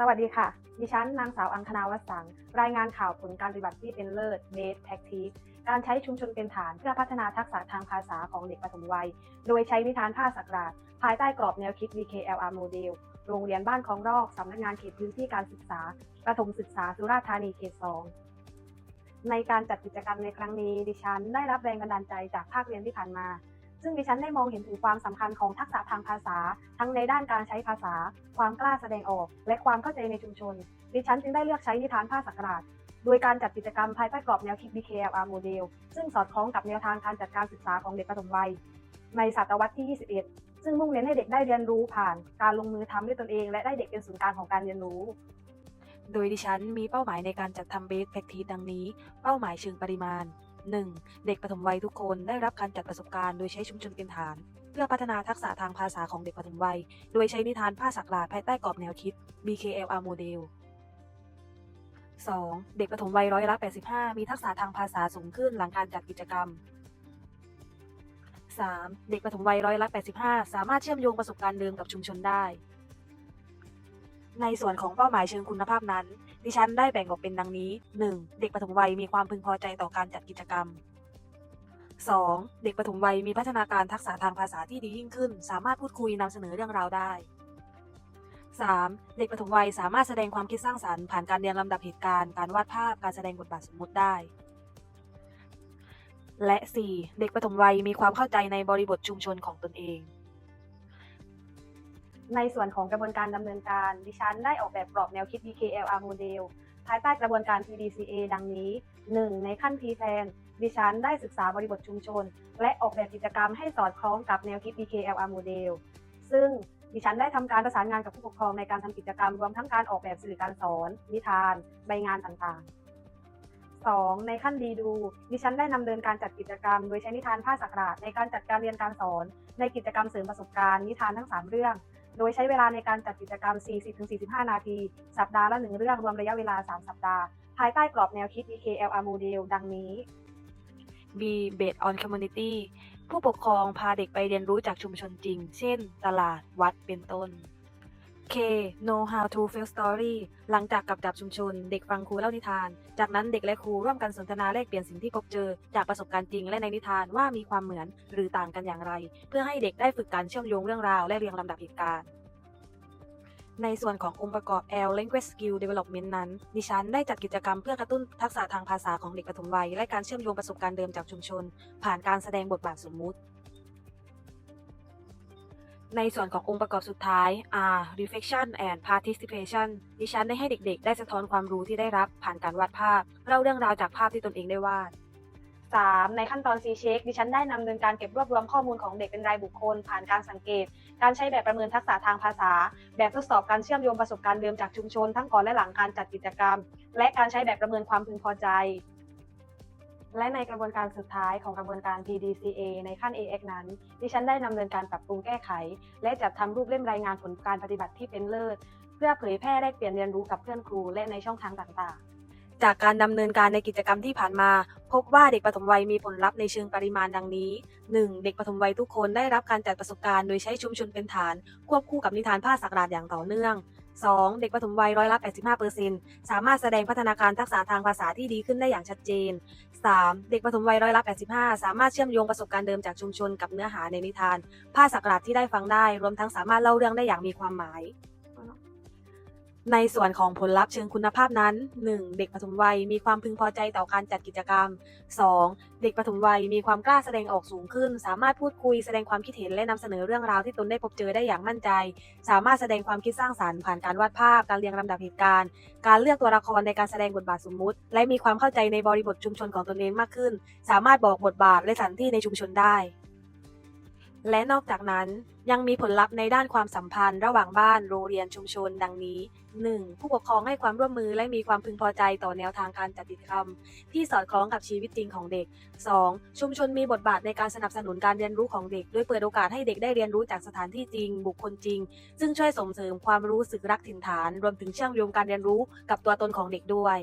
สวัสดีค่ะ ดิฉันนางสาวอังคณาวัสัง รายงานข่าวผลการปฏิบัติที่เป็นเลิศ Best Practice การใช้ชุมชนเป็นฐานเพื่อพัฒนาทักษะทางภาษาของเด็กปฐมวัย โดยใช้นิทานผ้าสักราชภายใต้กรอบแนวคิด VKLR Model โรงเรียนบ้านคลองรอก สำนักงานเขตพื้นที่การศึกษา ประถมศึกษาสุราษฎร์ธานีเขต2ในการจัดกิจกรรมในครั้งนี้ ดิฉันได้รับแรงบันดาลใจจากภาคเรียนที่ผ่านมา ซึ่งดิฉันได้มองเห็นถึงความสำคัญของทักษะทางภาษา ทั้งในด้านการใช้ภาษา ความกล้าแสดงออก และความเข้าใจในชุมชน ดิฉันจึงได้เลือกใช้นิทานผ้าสักราชโดยการจัดกิจกรรมภายใต้กรอบแนวคิด BKLR Model ซึ่งสอดคล้องกับแนวทางการจัดการศึกษาของเด็กประถมวัย ในศตวรรษที่ 21 ซึ่งมุ่งเน้นให้เด็กได้เรียนรู้ผ่าน การลงมือทำด้วยตนเอง และได้เด็กเป็นศูนย์กลางของการเรียนรู้ โดยดิฉันมีเป้าหมายในการจัดทำเบสแพคทีดังนี้ เป้าหมายเชิงปริมาณ 1. เด็กปฐมวัยทุกคนได้รับการจัดประสบการณ์โดยใช้ชุมชนเป็นฐาน เพื่อพัฒนาทักษะทางภาษาของเด็กปฐมวัย โดยใช้นิทานผ้าสักหลาดภายใต้กรอบแนวคิด BKLR Model 2. เด็กปฐมวัยร้อยละ 85 มีทักษะทางภาษาสูงขึ้นหลังการจัดกิจกรรม 3. เด็กปฐมวัยร้อยละ 85 สามารถเชื่อมโยงประสบการณ์เดิมกับชุมชนได้ ในส่วนของเป้าหมายเชิงคุณภาพนั้น ดิฉันได้แบ่งออกเป็นดังนี้ 1. เด็กปฐมวัยมีความพึงพอใจต่อการจัดกิจกรรม 2. เด็กปฐมวัยมีพัฒนาการทักษะทางภาษาที่ดียิ่งขึ้น สามารถพูดคุยนำเสนอเรื่องราวได้ 3. เด็กปฐมวัยสามารถแสดงความคิดสร้างสรรค์ผ่านการเรียงลำดับเหตุการณ์ การวาดภาพ การแสดงบทบาทสมมุติได้ และ 4. เด็กปฐมวัยมีความเข้าใจในบริบทชุมชนของตนเอง ในส่วนของกระบวนการดำเนินการ ดิฉันได้ออกแบบกรอบแนวคิด BKLR Model ภายใต้กระบวนการ PDCA ดังนี้ 1. ในขั้น P-Plan ดิฉันได้ศึกษาบริบทชุมชน และออกแบบกิจกรรมให้สอดคล้องกับแนวคิด BKLR Model ซึ่งดิฉันได้ทำการประสานงานกับผู้ปกครองในการทำกิจกรรม รวมทั้งการออกแบบสื่อการสอน นิทาน ใบงานต่างๆ 2. ในขั้นดีดู ดิฉันได้นำเดินการจัดกิจกรรม โดยใช้นิทานผ้าสักราชในการจัดการเรียนการสอน ในกิจกรรมเสริมประสบการณ์นิทานทั้ง 3 เรื่อง โดยใช้เวลาในการจัดกิจกรรม 40-45 นาที สัปดาห์ละหนึ่งเรื่องรวมระยะเวลา 3 สัปดาห์ ภายใต้กรอบแนวคิด BKLR Model ดังนี้ B based on community ผู้ปกครองพาเด็กไปเรียนรู้จากชุมชนจริง เช่น ตลาด วัด เป็นต้น K know how to tell story หลังจากกลับจากชุมชน เด็กฟังครูเล่านิทาน จากนั้นเด็กและครูร่วมกันสนทนาแลกเปลี่ยนสิ่งที่พบเจอ จากประสบการณ์จริงและในนิทานว่ามีความเหมือนหรือต่างกันอย่างไร เพื่อให้เด็กได้ฝึกการเชื่อมโยงเรื่องราวและเรียงลำดับเหตุการณ์ในส่วนขององค์ประกอบ L Language Skill Development นั้น ดิฉันได้จัดกิจกรรมเพื่อกระตุ้นทักษะทางภาษาของเด็กปฐมวัย และการเชื่อมโยงประสบการณ์เดิมจากชุมชน ผ่านการแสดงบทบาทสมมุติ ในส่วนขององค์ประกอบสุดท้าย R Reflection and Participation ดิฉันได้ให้เด็กๆ ได้สะท้อนความรู้ที่ได้รับผ่านการวาดภาพเล่าเรื่องราวจากภาพที่ตนเองได้วาด 3. ในขั้นตอน C check ดิฉันได้นำเนินการเก็บรวบรวมข้อมูลของเด็กเป็นรายบุคคล ผ่านการสังเกต การใช้แบบประเมินทักษะทางภาษา แบบทดสอบการเชื่อมโยงประสบการณ์เดิมจากชุมชน ทั้งก่อนและหลังการจัดกิจกรรม และการใช้แบบประเมินความพึงพอใจ และในกระบวนการสุดท้ายของกระบวนการ PDCA ในขั้น AX นั้น ดิฉันได้นำเนินการปรับปรุงแก้ไข และจัดทำรูปเล่มรายงานผลการปฏิบัติที่เป็นเลิศ เพื่อเผยแพร่แลกเปลี่ยนเรียนรู้กับเพื่อนครูและในช่องทางต่าง ๆจากการดำเนินการในกิจกรรมที่ผ่านมา พบว่าเด็กปฐมวัยมีผลลัพธ์ในเชิงปริมาณดังนี้ 1. เด็กปฐมวัยทุกคนได้รับการจัดประสบการณ์โดยใช้ชุมชนเป็นฐาน ควบคู่กับนิทานผ้าสักราชอย่างต่อเนื่อง 2. เด็กปฐมวัยร้อยละ 85%สามารถแสดงพัฒนาการทักษะทางภาษาที่ดีขึ้นได้อย่างชัดเจน 3. เด็กปฐมวัยร้อยละ 85 สามารถเชื่อมโยงประสบการณ์เดิมจากชุมชนกับเนื้อหาในนิทานผ้าสักราดที่ได้ฟังได้ รวมทั้งสามารถเล่าเรื่องได้อย่างมีความหมาย ในส่วนของผลลัพธ์เชิงคุณภาพนั้น 1. เด็กปฐมวัยมีความพึงพอใจต่อการจัดกิจกรรม 2. เด็กปฐมวัยมีความกล้าแสดงออกสูงขึ้น สามารถพูดคุยแสดงความคิดเห็นและนำเสนอเรื่องราวที่ตนได้พบเจอได้อย่างมั่นใจ สามารถแสดงความคิดสร้างสรรค์ผ่านการวาดภาพ การเรียงลำดับเหตุการณ์ การเลือกตัวละครในการแสดงบทบาทสมมุติ และมีความเข้าใจในบริบทชุมชนของตนเองมากขึ้น สามารถบอกบทบาทและสถานที่ในชุมชนได้ และนอกจากนั้นยังมีผลลัพธ์ในด้านความสัมพันธ์ระหว่างบ้านโรงเรียนชุมชนดังนี้ 1. ผู้ปกครองให้ความร่วมมือและมีความพึงพอใจต่อแนวทางการจัดกิจกรรม ที่สอดคล้องกับชีวิตจริงของเด็ก 2. ชุมชนมีบทบาทในการสนับสนุนการเรียนรู้ของเด็ก โดยเปิดโอกาสให้เด็กได้เรียนรู้จากสถานที่จริง บุคคลจริง ซึ่งช่วยส่งเสริมความรู้สึกรักถิ่นฐาน รวมถึงเชื่อมโยงการเรียนรู้กับตัวตนของเด็กด้วย